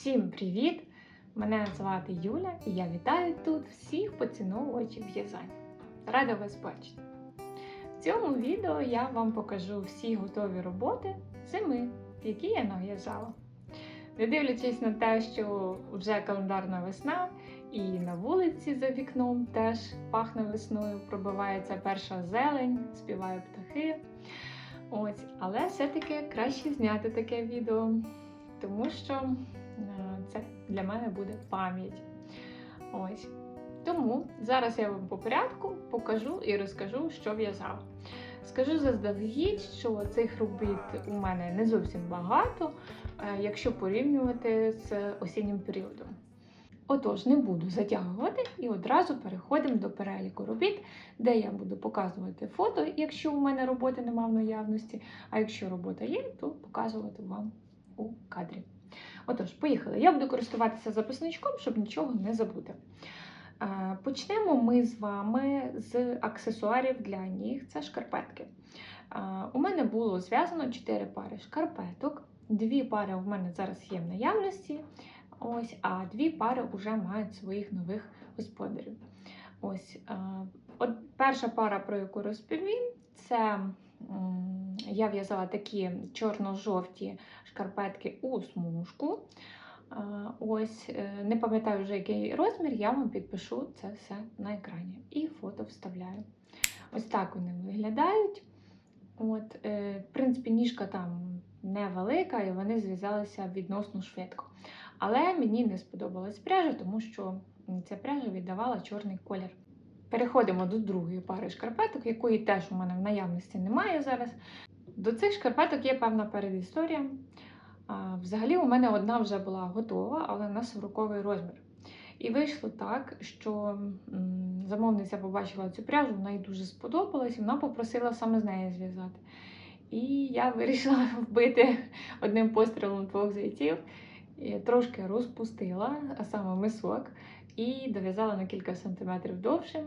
Всім привіт! Мене звати Юля і я вітаю тут всіх поціновувачів в'язання. Рада вас бачити! В цьому відео я вам покажу всі готові роботи зими, які я нав'язала. Не дивлячись на те, що вже календарна весна, і на вулиці за вікном теж пахне весною, пробивається перша зелень, співають птахи. Ось, але все-таки краще зняти таке відео, тому що це для мене буде пам'ять. Ось. Тому зараз я вам по порядку покажу і розкажу, що в'язала. Скажу заздалегідь, що цих робіт у мене не зовсім багато, е, якщо порівнювати з осіннім періодом. Отож, не буду затягувати і одразу переходимо до переліку робіт, де я буду показувати фото, якщо у мене роботи немає в наявності, а якщо робота є, то показувати вам у кадрі. Отож, поїхали. Я буду користуватися записничком, щоб нічого не забути. Е, Почнемо ми з вами з аксесуарів для ніг це шкарпетки. Е, У мене було зв'язано 4 пари шкарпеток. Дві пари в мене зараз є в наявності. Ось, а дві пари вже мають своїх нових господарів. Ось, е, от перша пара, про яку розповім, це я в'язала такі чорно-жовті шкарпетки у смужку. Ось, е, не пам'ятаю вже який розмір, я вам підпишу це все на екрані. І фото вставляю. Ось так вони виглядають. От, е, в принципі, ніжка там невелика, і вони зв'язалися відносно швидко. Але мені не сподобалась пряжа, тому що ця пряжа віддавала чорний колір. Переходимо до другої пари шкарпеток, якої теж у мене в наявності немає зараз. До цих шкарпеток є певна передісторія. Взагалі, у мене одна вже була готова, але на 40 розмір. І вийшло так, що замовниця побачила цю пряжу, вона їй дуже сподобалась, і вона попросила саме з неї зв'язати. І я вирішила вбити одним пострілом двох зайців, і трошки розпустила, а саме мисок, і дов'язала на кілька сантиметрів довшим,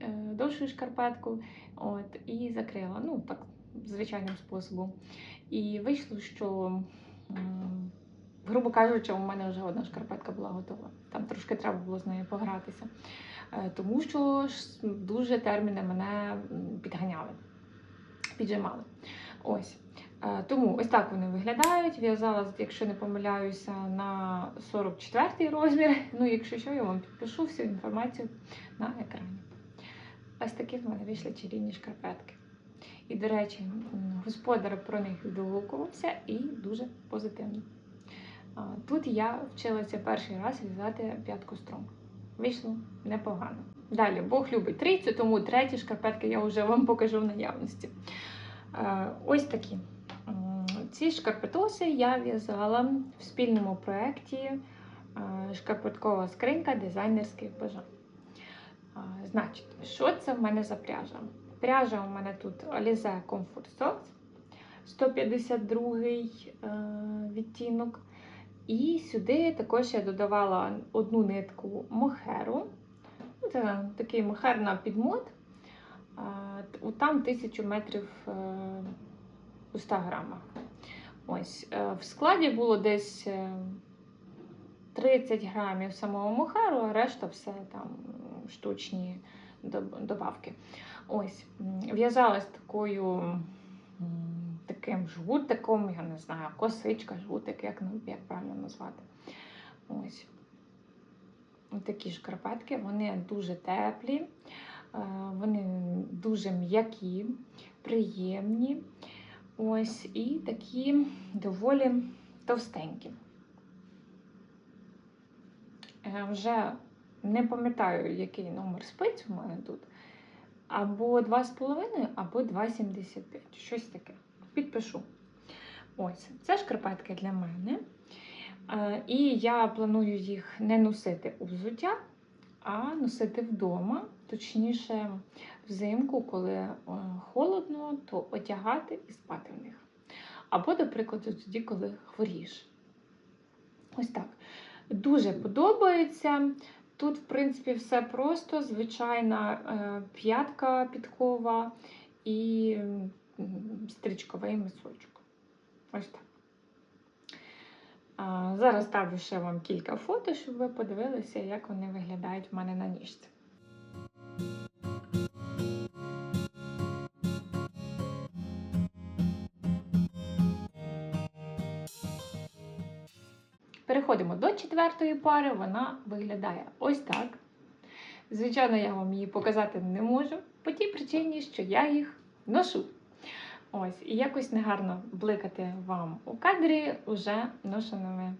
е, довшу шкарпетку, от, і закрила, ну так, звичайним способом. І вийшло, що Грубо кажучи, у мене вже одна шкарпетка була готова. Там трошки треба було з нею погратися. Е, Тому що дуже терміни мене підганяли, піджимали. Ось. Е, Тому ось так вони виглядають. В'язала, якщо не помиляюся, на 44 розмір. Ну, якщо що, я вам підпишу всю інформацію на екрані. Ось такі в мене вийшли чарівні шкарпетки. І, до речі, господар про них відгукувався і дуже позитивно. Тут я вчилася перший раз в'язати п'ятку струн. Вийшло непогано. Далі, Бог любить трійцю, тому треті шкарпетки я вже вам покажу в наявності. Ось такі. Ці шкарпетоси я в'язала в спільному проєкті Шкарпеткова скринька дизайнерських бажань. Значить, що це в мене за пряжа? Пряжа у мене тут Alize Comfort Socks 152 е, відтінок. І сюди також я додавала одну нитку мохеру. Ну, Це такий мохер на підмот. А, Там 1000 метрів е, у 100 грамах. Ось. е, В складі було десь е, 30 грамів самого мохеру, а решта все там штучні добавки. Ось, в'язалась такою таким жгутиком, я не знаю, косичка, жгутик, як, як правильно назвати. Ось. Ось Такі шкарпетки, вони дуже теплі, е, вони дуже м'які, приємні. Ось, і такі доволі товстенькі. Е, Вже не пам'ятаю, який номер спиць у мене тут. Або 2,5, або 2,75. Щось таке. Підпишу. Ось, це шкарпетки для мене. І я планую їх не носити у взуття, а носити вдома. Точніше, взимку, коли е, холодно, то одягати і спати в них. Або, до прикладу, тоді, коли хворієш. Ось так. Дуже подобається. Тут, в принципі, все просто, звичайна е, п'ятка підкова і стрічковий мисочок. Ось так. Зараз ставлю ще вам кілька фото, щоб ви подивилися, як вони виглядають в мене на ніжці. Переходимо до четвертої пари. Вона виглядає ось так. Звичайно, я вам її показати не можу, по тій причині, що я їх ношу. Ось, і якось негарно бликати вам у кадрі уже ношеними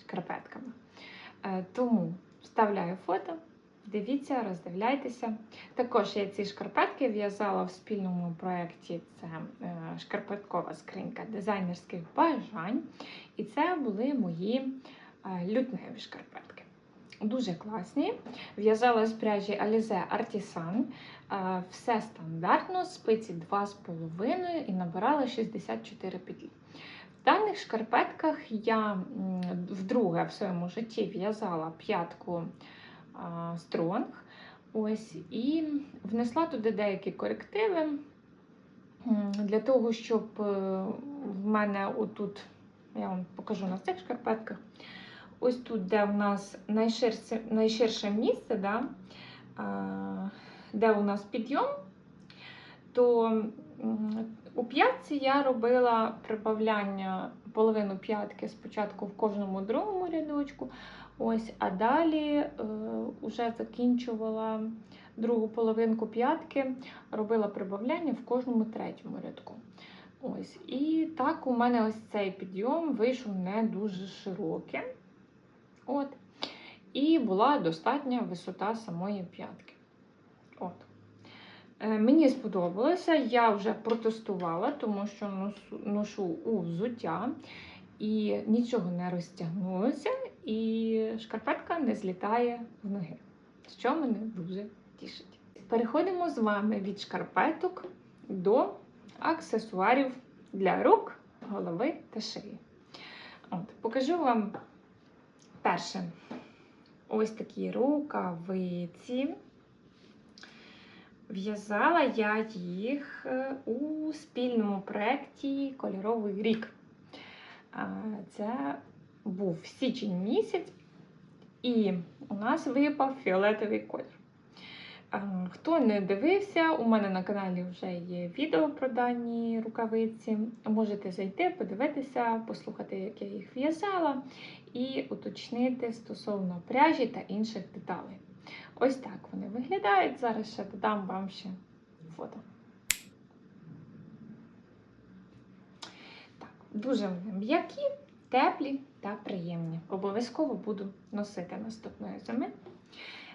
шкарпетками. Е, тому вставляю фото, дивіться, роздивляйтеся. Також я ці шкарпетки в'язала в спільному проєкті. Це е, шкарпеткова скринька дизайнерських бажань. І це були мої лютневі шкарпетки. Дуже класні. В'язала з пряжі Alize Artisan. Е, Все стандартно, спиці 2,5 і набирала 64 петлі. В даних шкарпетках я вдруге в своєму житті в'язала п'ятку стронг. Ось, і внесла туди деякі корективи для того, щоб е, в мене отут, я вам покажу на цих шкарпетках, ось тут, де у нас найширше, найширше місце, да, де у нас підйом, то у п'ятці я робила прибавляння половину п'ятки спочатку в кожному другому рядочку, ось, а далі е, вже закінчувала другу половинку п'ятки, робила прибавляння в кожному третьому рядку. Ось. І так у мене ось цей підйом вийшов не дуже широкий. От. І була достатня висота самої п'ятки. От. Е, Мені сподобалося, я вже протестувала, тому що ношу у взуття і нічого не розтягнулося, і шкарпетка не злітає в ноги, що мене дуже тішить. Переходимо з вами від шкарпеток до аксесуарів для рук, голови та шиї. От, покажу вам перше ось такі рукавиці. В'язала я їх е, у спільному проєкті Кольоровий рік. Це був січень місяць, і у нас випав фіолетовий колір. Хто не дивився, у мене на каналі вже є відео про дані рукавиці. Можете зайти, подивитися, послухати, як я їх в'язала, і уточнити стосовно пряжі та інших деталей. Ось так вони виглядають. Зараз ще додам вам ще фото. Так, дуже м'які, теплі та приємні. Обов'язково буду носити наступної зими.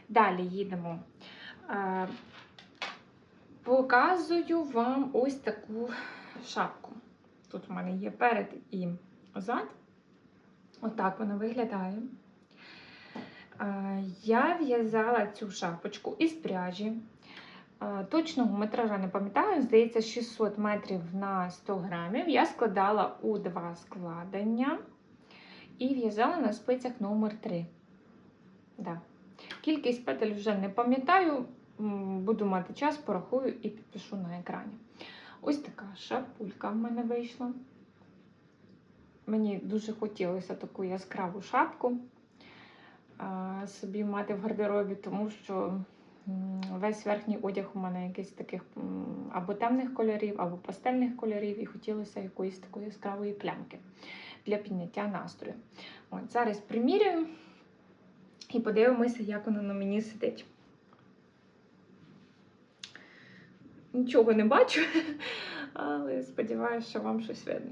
Далі їдемо. Е, Показую вам ось таку шапку. Тут у мене є перед і зад. Отак вона виглядає. Я в'язала цю шапочку із пряжі. Точного метража не пам'ятаю, здається, 600 метрів на 100 грамів. Я складала у два складення і в'язала на спицях номер 3 Да. Кількість петель вже не пам'ятаю, буду мати час, порахую і підпишу на екрані. Ось така шапулька в мене вийшла. Мені дуже хотілося таку яскраву шапку собі мати в гардеробі, тому що весь верхній одяг у мене якийсь таких або темних кольорів, або пастельних кольорів, і хотілося якоїсь такої яскравої плямки для підняття настрою. От, зараз примірюю і подивимося, як воно на мені сидить. Нічого не бачу, але сподіваюся, що вам щось видно.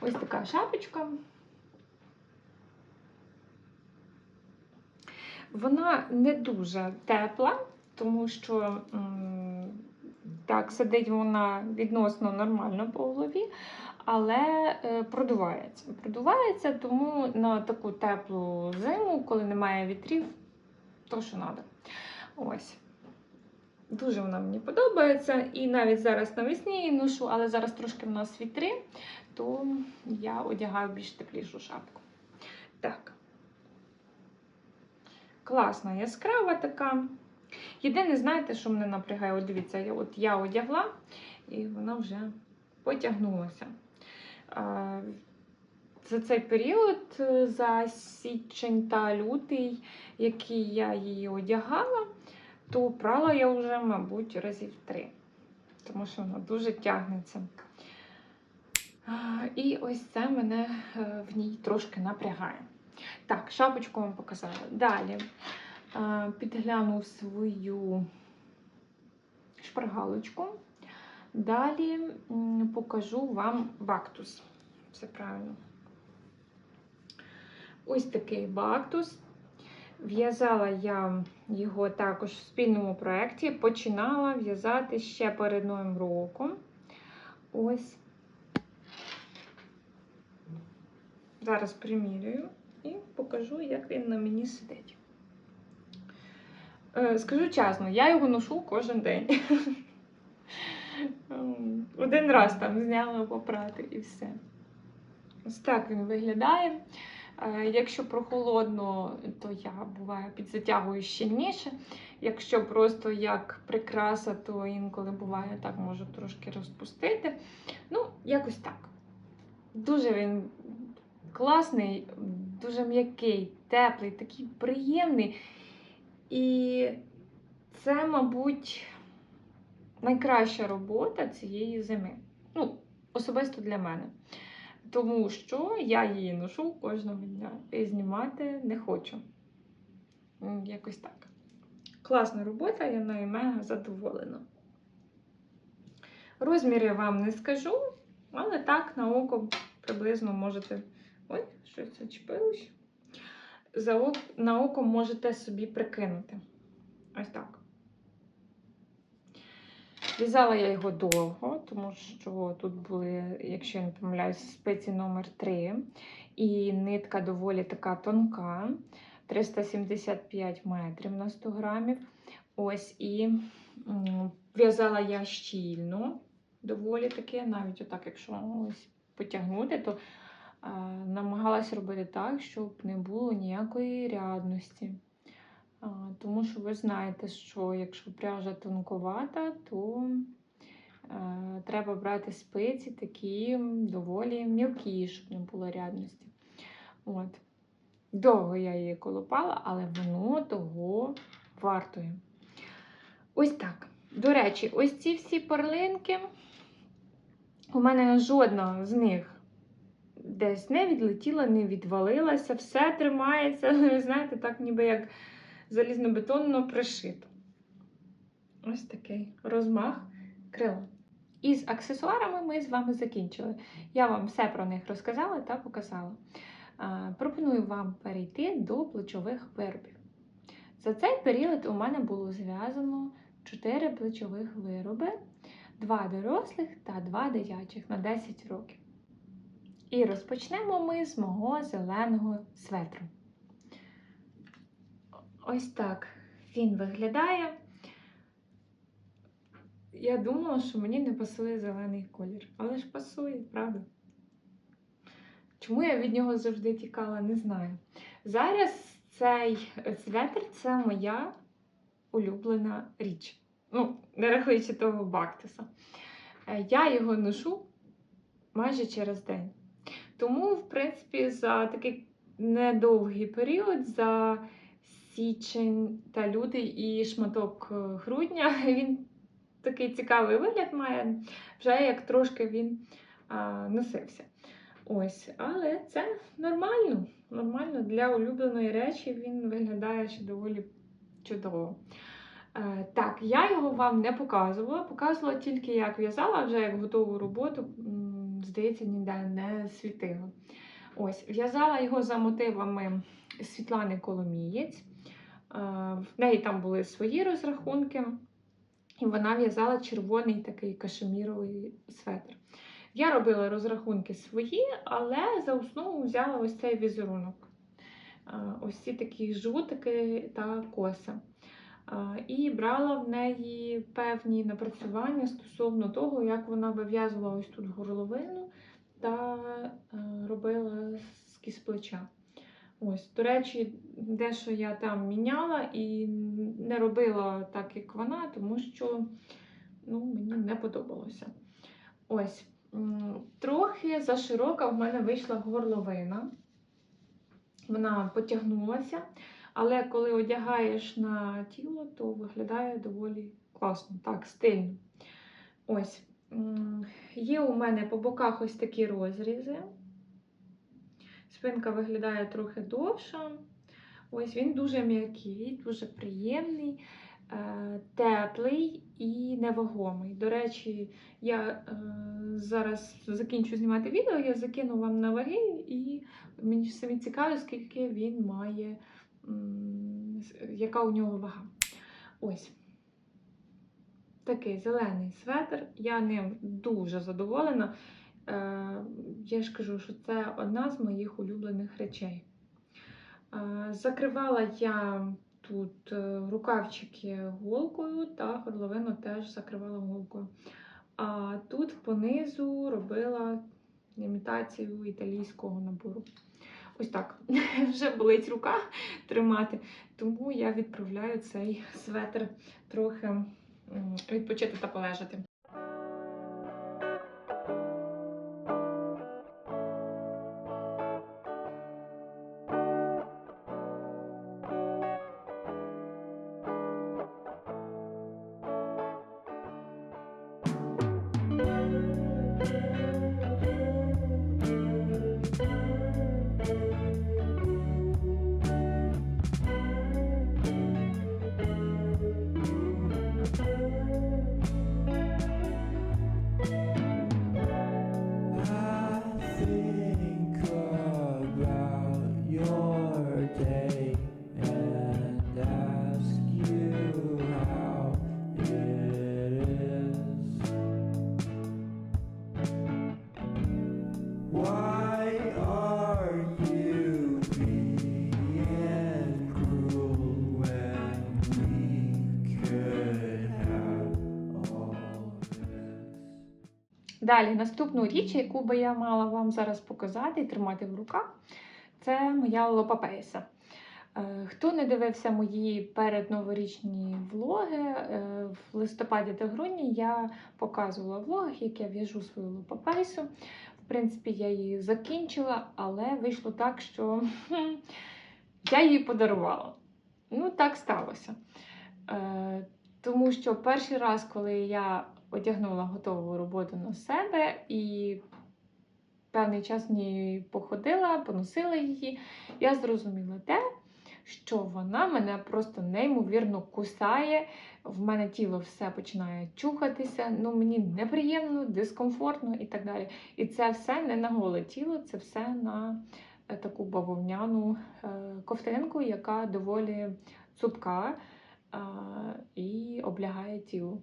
Ось така шапочка. Вона не дуже тепла, тому що так, сидить вона відносно нормально по голові, але е, продувається. Продувається, тому на таку теплу зиму, коли немає вітрів, то що треба. Ось. Дуже вона мені подобається. І навіть зараз навесні її ношу, але зараз трошки в нас вітри, то я одягаю більш теплішу шапку. Так. Класна, яскрава така. Єдине, знаєте, що мене напрягає? От дивіться, от я одягла, і вона вже потягнулася. За цей період, е, за січень та лютий, який я її одягала, то прала я вже, мабуть, разів три. Тому що вона дуже тягнеться. І ось це мене е, в ній трошки напрягає. Так, шапочку вам показала. Далі е, підгляну свою шпаргалочку. Далі покажу вам бактус. Все правильно. Ось такий бактус. В'язала я його також в спільному проєкті. Починала в'язати ще перед Новим роком. Ось. Зараз примірюю і покажу, як він на мені сидить. Е, Скажу чесно, я його ношу кожен день. Ем, Один раз там зняла попрати і все. Ось так він виглядає. Е, Якщо прохолодно, то я буває підзатягую щільніше. Якщо просто як прикраса, то інколи буває так, можу трошки розпустити. Ну, якось так. Дуже він класний, дуже м'який, теплий, такий приємний. І це, мабуть, найкраща робота цієї зими. Ну, особисто для мене. Тому що я її ношу кожного дня і знімати не хочу. Якось так. Класна робота, я нею мега задоволена. Розміри вам не скажу, але так на око приблизно можете. Ой, щось зачепилось. За. На око можете собі прикинути. Ось так. В'язала я його довго, тому що тут були, якщо я не помиляюсь, спиці номер 3 І нитка доволі така тонка, 375 метрів на 100 грамів. Ось і в'язала я щільно, доволі таки, навіть отак, якщо ось потягнути, то намагалась робити так, щоб не було ніякої рядності. Тому що ви знаєте, що якщо пряжа тонковата, то е, треба брати спиці такі доволі мілкі, щоб не було рядності. От. Довго я її колопала, але воно того вартує. Ось так. До речі, ось ці всі перлинки, у мене жодна з них десь не відлетіла, не відвалилася, все тримається, ви знаєте, так ніби як залізнобетонно пришито. Ось такий розмах крила. Із аксесуарами ми з вами закінчили. Я вам все про них розказала та показала. Пропоную вам перейти до плечових виробів. За цей період у мене було зв'язано 4 плечових вироби, 2 дорослих та 2 дитячих на 10 років. І розпочнемо ми з мого зеленого светру. Ось так він виглядає. Я думала, що мені не пасує зелений колір, але ж пасує, правда? Чому я від нього завжди тікала, не знаю. Зараз цей светр це моя улюблена річ. Ну, не рахуючи того бактуса. Е, Я його ношу майже через день. Тому, в принципі, за такий недовгий період, за січень та лютий і шматок е, грудня, він такий цікавий вигляд має, вже як трошки він а, носився. Ось, але це нормально. Нормально для улюбленої речі він виглядає ще доволі чудово. Е, так, я його вам не показувала, показувала тільки як в'язала, вже як готову роботу, здається, ніде не світила. Ось, в'язала його за мотивами Світлани Коломієць. Е, В неї там були свої розрахунки, і вона в'язала червоний такий кашеміровий светр. Я робила розрахунки свої, але за основу взяла ось цей візерунок. Е, Ось ці такі жутики та коса. І брала в неї певні напрацювання стосовно того, як вона вив'язувала ось тут горловину та е, робила скіз плеча. Ось, до речі, дещо я там міняла і не робила так, як вона, тому що ну, мені не подобалося. Ось. Трохи заширока в мене вийшла горловина. Вона потягнулася, але коли одягаєш на тіло, то виглядає доволі класно, так, стильно. Ось. Є у мене по боках ось такі розрізи. Спинка виглядає трохи довша. Ось він дуже м'який, дуже приємний, е, теплий і невагомий. До речі, я е, зараз закінчу знімати відео, я закину вам на ваги, і мені самі цікаво, скільки він має, яка у нього вага. Ось. Такий зелений светр. Я ним дуже задоволена. Е, я ж кажу, що це одна з моїх улюблених речей. Е, Закривала я тут е, рукавчики голкою та горловину теж закривала голкою. А тут понизу робила імітацію італійського набору. Ось так. Вже болить рука тримати, тому я відправляю цей светр трохи відпочити та полежати. Далі, наступну річ, яку би я мала вам зараз показати і тримати в руках, це моя лопапейса. Е, Хто не дивився мої передноворічні влоги, е, в листопаді та грудні я показувала влог, як я в'яжу свою лопапейсу. В принципі, я її закінчила, але вийшло так, що я її подарувала. Ну, так сталося. Е, Тому що перший раз, коли я одягнула готову роботу на себе і певний час в ній походила, поносила її, я зрозуміла те, що вона мене просто неймовірно кусає. В мене тіло все починає чухатися, ну мені неприємно, дискомфортно і так далі. І це все не на голе тіло, це все на е, таку бавовняну е, ковтинку, яка доволі цупка і облягає тіло.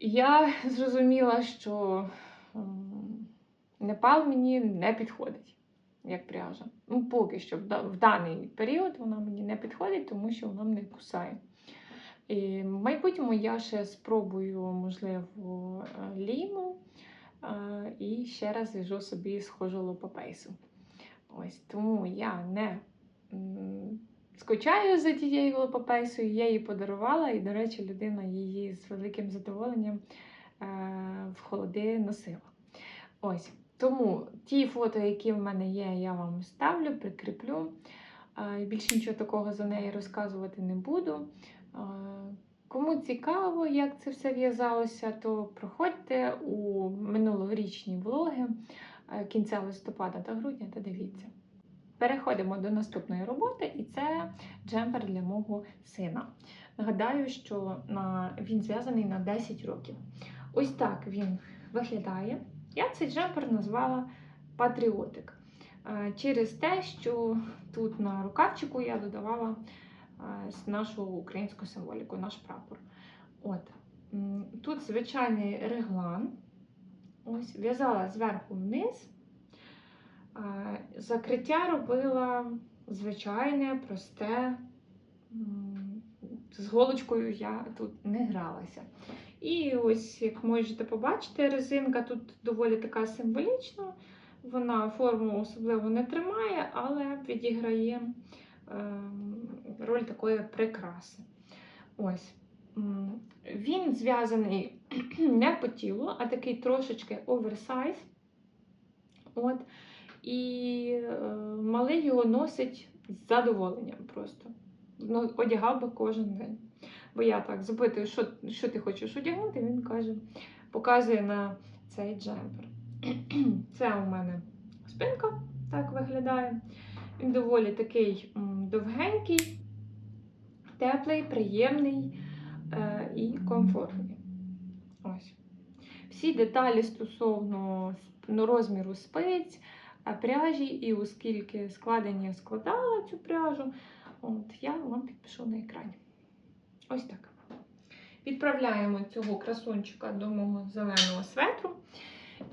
Я зрозуміла, що Непал мені не підходить як пряжа. Ну, поки що в даний період вона мені не підходить, тому що вона мене кусає. І в майбутньому я ще спробую, можливо, е, ліму е, і ще раз в'яжу собі схожу лопапейсу. Ось тому я не скучаю за тією лопапейсою, я її подарувала, і, до речі, людина її з великим задоволенням е, в холоди носила. Ось. Тому ті фото, які в мене є, я вам ставлю, прикріплю. Е, Більше нічого такого за неї розказувати не буду. Е, Кому цікаво, як це все в'язалося, то проходьте у минулорічні влоги кінця листопада та грудня та дивіться. Переходимо до наступної роботи, і це джемпер для мого сина. Нагадаю, що він зв'язаний на 10 років. Ось так він виглядає. Я цей джемпер назвала Патріотик. Через те, що тут на рукавчику я додавала нашу українську символіку, наш прапор. От. Тут звичайний реглан. Ось, в'язала зверху вниз. Е, Закриття робила звичайне, просте. З голочкою я тут не гралася. І ось, як можете побачити, резинка тут доволі така символічна. Вона форму особливо не тримає, але відіграє ем, роль такої прикраси. Ось. Він зв'язаний не по тілу, а такий трошечки оверсайз. От. І е, малий його носить з задоволенням просто. Ну, одягав би кожен день. Бо я так запитую, що, що ти хочеш одягнути, він каже, показує на цей джемпер. Це у мене спинка, так виглядає. Він доволі такий довгенький, теплий, приємний е, і комфортний. Ось. Всі деталі стосовно ну, розміру спиць, пряжі і оскільки складення складала цю пряжу, от, я вам підпишу на екрані. Ось так. Відправляємо цього красунчика до мого зеленого светру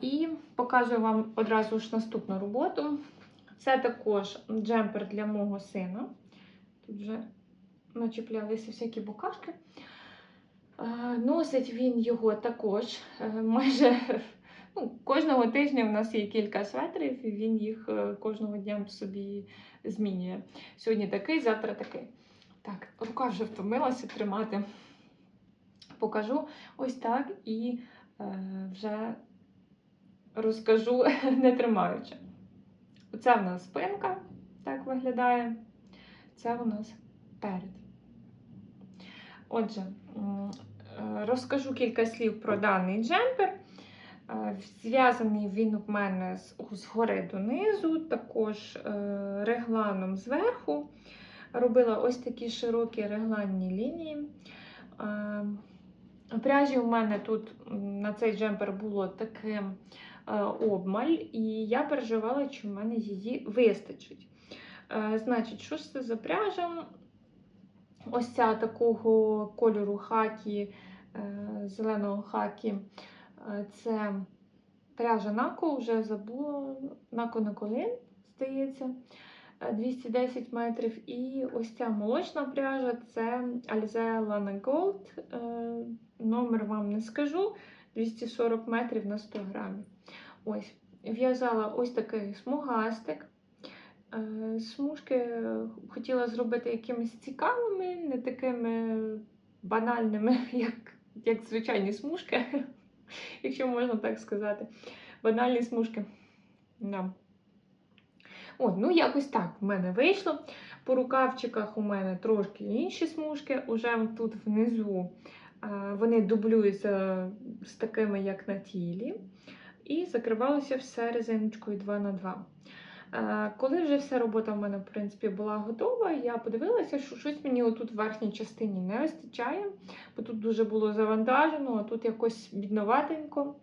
і показую вам одразу ж наступну роботу. Це також джемпер для мого сина. Тут вже начіплялися всякі букашки. Е, Носить він його також е, майже ну, кожного тижня у нас є кілька светрів, і він їх е, кожного дня собі змінює. Сьогодні такий, завтра такий. Так, рука вже втомилася тримати. Покажу ось так і е, вже розкажу не тримаючи. Оце в нас спинка, так виглядає. Це у нас перед. Отже, е, розкажу кілька слів про даний джемпер. Е, Зв'язаний він у мене згори донизу, також е, регланом зверху. Робила ось такі широкі регланні лінії. Е, Пряжі у мене тут на цей джемпер було таке обмаль, і я переживала, чи в мене її вистачить. Значить, що це за пряжа? Ось ця такого кольору хакі, зеленого хакі. Е, Це пряжа Нако, вже забула, Нако на колін, здається, е, 210 метрів. І ось ця молочна пряжа це Alize Lana Gold. Е, Номер вам не скажу. 240 метрів на 100 грамів. Ось. В'язала ось такий смугастик. Е, Смужки хотіла зробити якимись цікавими, не такими банальними, як, як звичайні смужки, якщо можна так сказати. Банальні смужки. Да. От, ну якось так в мене вийшло. По рукавчиках у мене трошки інші смужки. Уже тут внизу вони дублюються з такими, як на тілі. І закривалося все резиночкою 2х2. Е, Коли вже вся робота в мене, в принципі, була готова, я подивилася, що щось мені отут в верхній частині не вистачає, бо тут дуже було завантажено, а тут якось бідноватенько.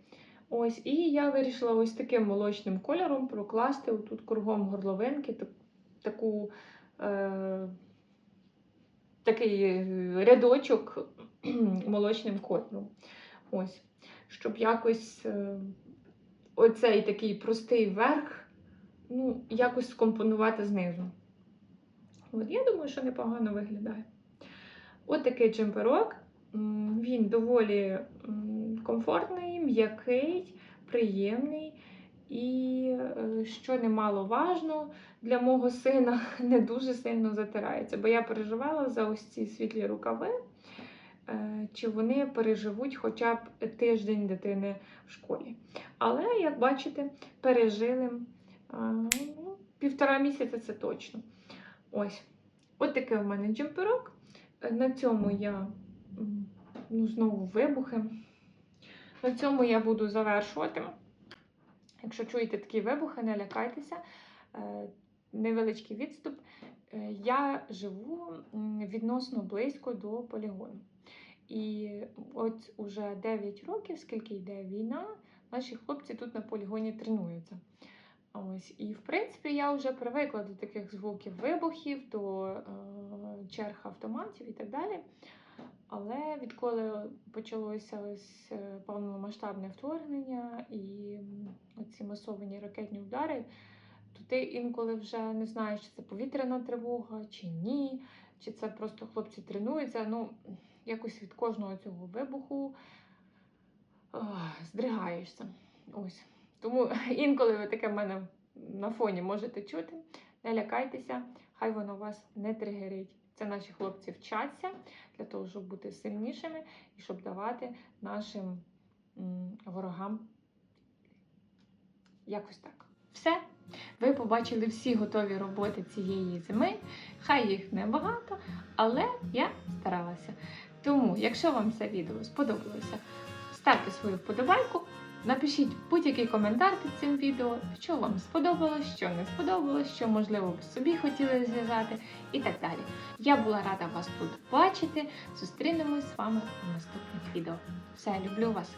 Ось, і я вирішила ось таким молочним кольором прокласти отут кругом горловинки таку, е, такий рядочок молочним кольором. Ось, щоб якось е, оцей такий простий верх ну, якось скомпонувати знизу. От, я думаю, що непогано виглядає. От такий джемперок. Він доволі комфортний, м'який, приємний. І, е, що немаловажно, для мого сина не дуже сильно затирається, бо я переживала за ось ці світлі рукави, е, чи вони переживуть хоча б тиждень дитини в школі. Але, як бачите, пережили ну, півтора місяця це точно. Ось. От такий у мене джемперок. Е, На цьому я ну, знову вибухи. На цьому я буду завершувати. Якщо чуєте такі вибухи, не лякайтеся. Е, Невеличкий відступ. Е, Я живу відносно близько до полігону. І от уже 9 років, скільки йде війна, наші хлопці тут на полігоні тренуються. Ось, і в принципі я вже привикла до таких звуків вибухів, до е, черг автоматів і так далі. Але відколи почалося ось е, повномасштабне вторгнення і м, оці масовані ракетні удари, то ти інколи вже не знаєш, чи це повітряна тривога, чи ні, чи це просто хлопці тренуються. Ну, якось від кожного цього вибуху ах, здригаєшся. Ось. Тому інколи ви таке в мене на фоні можете чути. Не лякайтеся, хай воно вас не тригерить Це наші хлопці вчаться для того, щоб бути сильнішими і щоб давати нашим ворогам якось так. Все. Ви побачили всі готові роботи цієї зими. Хай їх небагато, але я старалася. Тому, якщо вам це відео сподобалося, ставте свою вподобайку, напишіть будь-який коментар під цим відео, що вам сподобалось, що не сподобалось, що можливо ви собі хотіли зв'язати і так далі. Я була рада вас тут бачити. Зустрінемось з вами у наступних відео. Все, люблю вас!